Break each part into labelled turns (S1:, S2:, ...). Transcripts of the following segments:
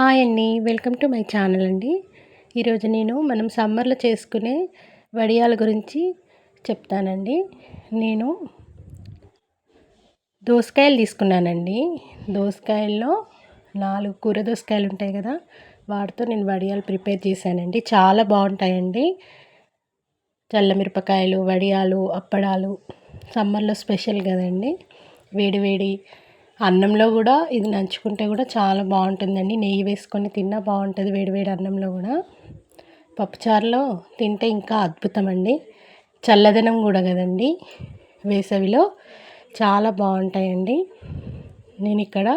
S1: Hi అండి. Welcome to my channel అండి. ఈరోజు నేను మనం సమ్మర్లో చేసుకునే వడియాల గురించి చెప్తానండి. నేను దోసకాయలు తీసుకున్నానండి. దోసకాయల్లో నాలుగు కూర దోసకాయలు ఉంటాయి కదా వాటితో నేను వడియాలు ప్రిపేర్ చేశానండి. చాలా బాగుంటాయండి. చల్లమిరపకాయలు వడియాలు అప్పడాలు సమ్మర్లో స్పెషల్ కదండి. వేడి వేడి అన్నంలో కూడా ఇది నంచుకుంటే కూడా చాలా బాగుంటుందండి. నెయ్యి వేసుకొని తిన్నా బాగుంటుంది వేడివేడి అన్నంలో కూడా. పప్పుచారులో తింటే ఇంకా అద్భుతం అండి చల్లదనం కూడా కదండి వేసవిలో. చాలా బాగుంటాయండి. నేను ఇక్కడ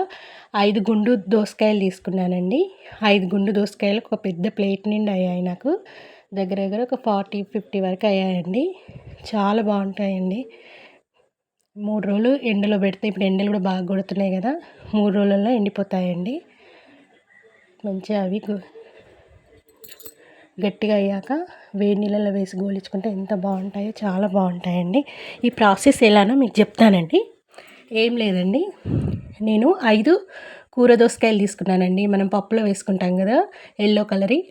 S1: ఐదు గుండు దోసకాయలు తీసుకున్నానండి. ఐదు గుండు దోసకాయలు ఒక పెద్ద ప్లేట్ నిండి అయ్యాయి నాకు. దగ్గర దగ్గర ఒక ఫార్టీ ఫిఫ్టీ వరకు అయ్యాయండి. చాలా బాగుంటాయండి. మూడు రోజులు ఎండలో పెడితే ఇప్పుడు ఎండలు కూడా బాగా కొడుతున్నాయి కదా. మూడు రోజులలో ఎండిపోతాయండి. మంచిగా అవి గట్టిగా అయ్యాక వేడి నీళ్ళలో వేసి గోలించుకుంటే ఎంత బాగుంటాయో చాలా బాగుంటాయండి. ఈ ప్రాసెస్ ఎలానో మీకు చెప్తానండి. ఏం లేదండి. నేను ఐదు కూర దోసకాయలు తీసుకున్నానండి. మనం పప్పులో వేసుకుంటాం కదా ఎల్లో కలరీ.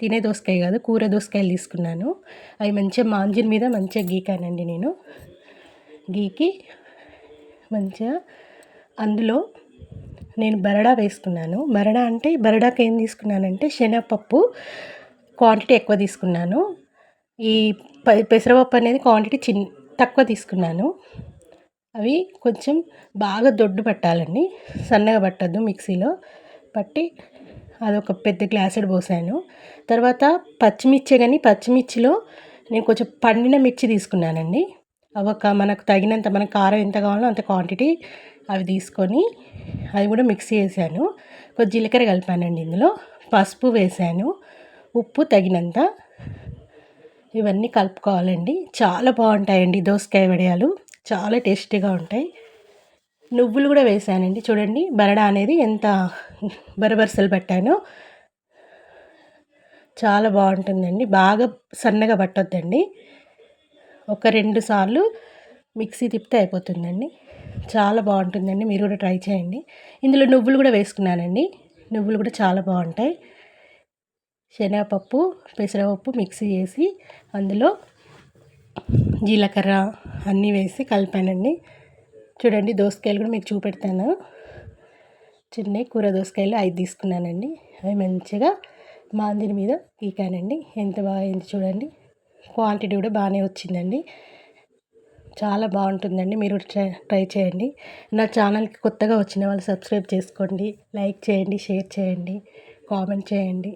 S1: తినే దోసకాయ కాదు కూర దోసకాయలు తీసుకున్నాను. అవి మంచిగా మాంజిన్ మీద మంచిగా గీకానండి నేను. గీకి మంచిగా అందులో నేను బరడా వేసుకున్నాను. బరడా అంటే బరడాకి ఏం తీసుకున్నానంటే శనగపప్పు క్వాంటిటీ ఎక్కువ తీసుకున్నాను. ఈ పెసరపప్పు అనేది క్వాంటిటీ చిన్ తక్కువ తీసుకున్నాను. అవి కొంచెం బాగా దొడ్డు పట్టాలండి. సన్నగా పట్టద్దు మిక్సీలో పట్టి అదొక పెద్ద గ్లాసెడ్ పోసాను. తర్వాత పచ్చిమిర్చి కానీ పచ్చిమిర్చిలో నేను కొంచెం పండిన మిర్చి తీసుకున్నానండి. ఒక మనకు తగినంత మనకు కారం ఎంత కావాలో అంత క్వాంటిటీ అవి తీసుకొని అది కూడా మిక్స్ చేశాను. కొద్ది జీలకర్ర కలిపానండి ఇందులో. పసుపు వేసాను ఉప్పు తగినంత ఇవన్నీ కలుపుకోవాలండి. చాలా బాగుంటాయండి దోసకాయ వడియాలు. చాలా టేస్టీగా ఉంటాయి. నువ్వులు కూడా వేసానండి చూడండి బరడా అనేది ఎంత బరబరసలు పెట్టానో. చాలా బాగుంటుందండి. బాగా సన్నగా పట్టొద్దండి. ఒక రెండు సార్లు మిక్సీ తిప్పితే అయిపోతుందండి. చాలా బాగుంటుందండి. మీరు కూడా ట్రై చేయండి. ఇందులో నువ్వులు కూడా వేసుకున్నానండి. నువ్వులు కూడా చాలా బాగుంటాయి. శనగపప్పు పెసరపప్పు మిక్సీ చేసి అందులో జీలకర్ర అన్నీ వేసి కలిపానండి. చూడండి దోసకాయలు కూడా మీకు చూపెడతాను. చిన్న కూర దోసకాయలు ఐదు తీసుకున్నానండి. అవి మంచిగా మాందిని మీద గీకానండి ఎంత బాగా అయింది చూడండి. క్వాంటిటీ కూడా బాగానే వచ్చిందండి. చాలా బాగుంటుందండి. మీరు ట్రై చేయండి. నా ఛానల్కి కొత్తగా వచ్చిన వాళ్ళు సబ్స్క్రైబ్ చేసుకోండి. లైక్ చేయండి షేర్ చేయండి కామెంట్ చేయండి.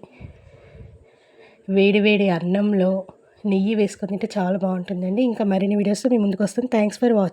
S1: వేడి వేడి అన్నంలో నెయ్యి వేసుకొని తింటే చాలా బాగుంటుందండి. ఇంకా మరిన్ని వీడియోస్ మీ ముందుకు వస్తాను. Thanks for watching